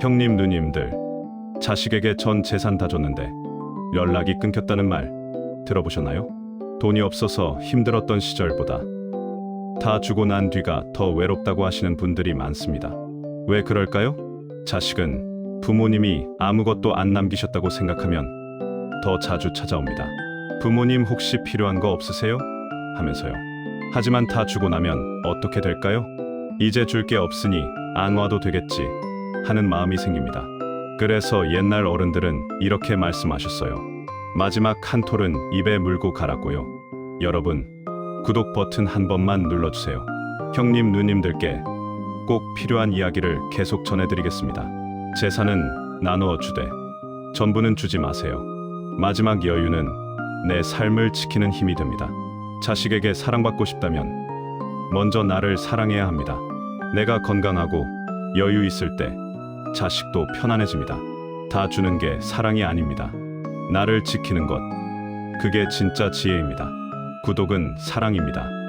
형님 누님들 자식에게 전 재산 다 줬는데 연락이 끊겼다는 말 들어보셨나요? 돈이 없어서 힘들었던 시절보다 다 주고 난 뒤가 더 외롭다고 하시는 분들이 많습니다. 왜 그럴까요? 자식은 부모님이 아무것도 안 남기셨다고 생각하면 더 자주 찾아옵니다. 부모님 혹시 필요한 거 없으세요? 하면서요. 하지만 다 주고 나면 어떻게 될까요? 이제 줄 게 없으니 안 와도 되겠지 하는 마음이 생깁니다. 그래서 옛날 어른들은 이렇게 말씀하셨어요. 마지막 한 톨은 입에 물고 가라고요. 여러분, 구독 버튼 한 번만 눌러주세요. 형님, 누님들께 꼭 필요한 이야기를 계속 전해드리겠습니다. 재산은 나누어 주되 전부는 주지 마세요. 마지막 여유는 내 삶을 지키는 힘이 됩니다. 자식에게 사랑받고 싶다면 먼저 나를 사랑해야 합니다. 내가 건강하고 여유 있을 때 자식도 편안해집니다. 다 주는 게 사랑이 아닙니다. 나를 지키는 것. 그게 진짜 지혜입니다. 구독은 사랑입니다.